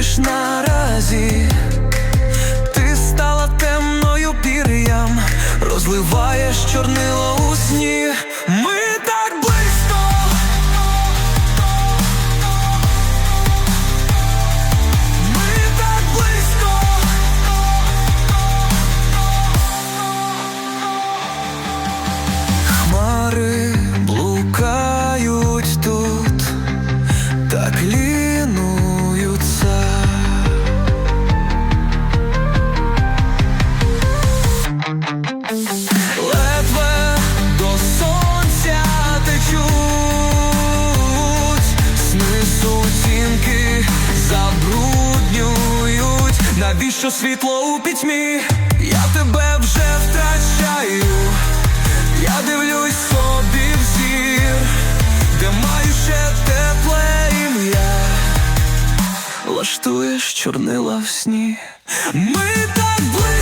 лиш наразі. Ти стала темною пір'ям, розливаєш чорнило забруднюють. Навіщо світло у пітьмі? Я тебе вже втрачаю. Я дивлюсь собі в зір, де маю ще тепле ім'я. Влаштуєш чорнила в сні. Ми так близько.